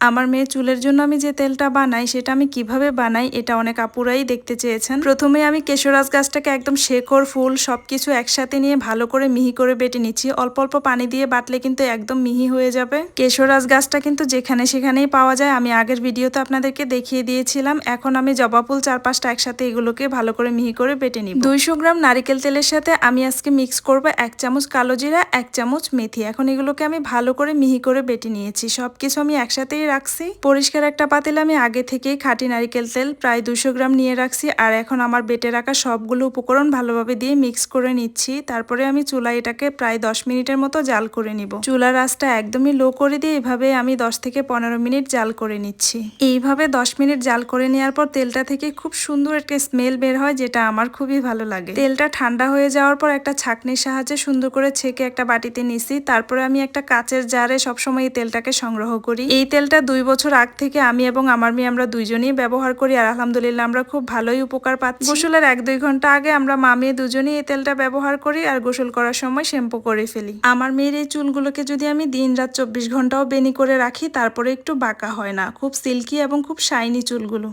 আমার মেয়ে চুলের জন্য আমি যে তেলটা বানাই, সেটা আমি কীভাবে বানাই, এটা অনেক আপুরাই দেখতে চেয়েছেন। প্রথমে আমি কেশরাজ গাছটাকে একদম শেকড়, ফুল সবকিছু একসাথে নিয়ে ভালো করে মিহি করে বেটে নিচ্ছি। অল্প অল্প পানি দিয়ে বাটলে কিন্তু একদম মিহি হয়ে যাবে। কেশরাজ গাছটা কিন্তু যেখানে সেখানেই পাওয়া যায়। আমি আগের ভিডিওতে আপনাদেরকে দেখিয়ে দিয়েছিলাম। এখন আমি জবা ফুল চার পাঁচটা একসাথে এগুলোকে ভালো করে মিহি করে বেটে নিব। দুইশো গ্রাম নারিকেল তেলের সাথে আমি আজকে মিক্স করব এক চামচ কালো জিরা, এক চামচ মেথি। এখন এগুলোকে আমি ভালো করে মিহি করে বেটে নিয়েছি। সবকিছু আমি একসাথেই রাখছি। পরিষ্কার একটা পাতিলে আমি আগে থেকেই খাঁটি নারিকেল তেল, প্রায় দুশো গ্রাম নিয়ে রাখছি আর এখন আমার বেটে রাখা সবগুলো উপকরণ ভালোভাবে দিয়ে মিক্স করে নিচ্ছি। তারপরে আমি চুলা এটাকে প্রায় দশ মিনিটের মতো জাল করে নিব। চুলার আঁচটা একদমই লো করে দিয়ে এভাবে আমি দশ থেকে পনেরো মিনিট জাল করে নিচ্ছি। এইভাবে দশ মিনিট জাল করে নেওয়ার পর তেলটা থেকে খুব সুন্দর একটা স্মেল বের হয় যেটা আমার খুবই ভালো লাগে। তেলটা ঠান্ডা হয়ে যাওয়ার পর একটা ছাকনির সাহায্যে সুন্দর করে ছেঁকে একটা বাটিতে নিছি। তারপরে আমি একটা কাচের জারে সবসময় এই তেলটাকে সংগ্রহ করি। এই তেলটা দুই বছর আগ থেকে আমি এবং আমার মেয়ে আমরা দুইজনেই ব্যবহার করি আর আলহামদুলিল্লাহ আমরা খুব ভালোই উপকার পাচ্ছি। গোসলের এক দুই ঘণ্টা আগে আমরা মা মেয়ে দুজনেই এই তেলটা ব্যবহার করি আর গোসল করার সময় শ্যাম্পু করে ফেলি। আমার মেয়ের এই চুলগুলোকে যদি আমি দিন রাত চব্বিশ ঘন্টাও বেনি করে রাখি, তারপরে একটু বাঁকা হয় না। খুব সিল্কি এবং খুব শাইনি চুলগুলো।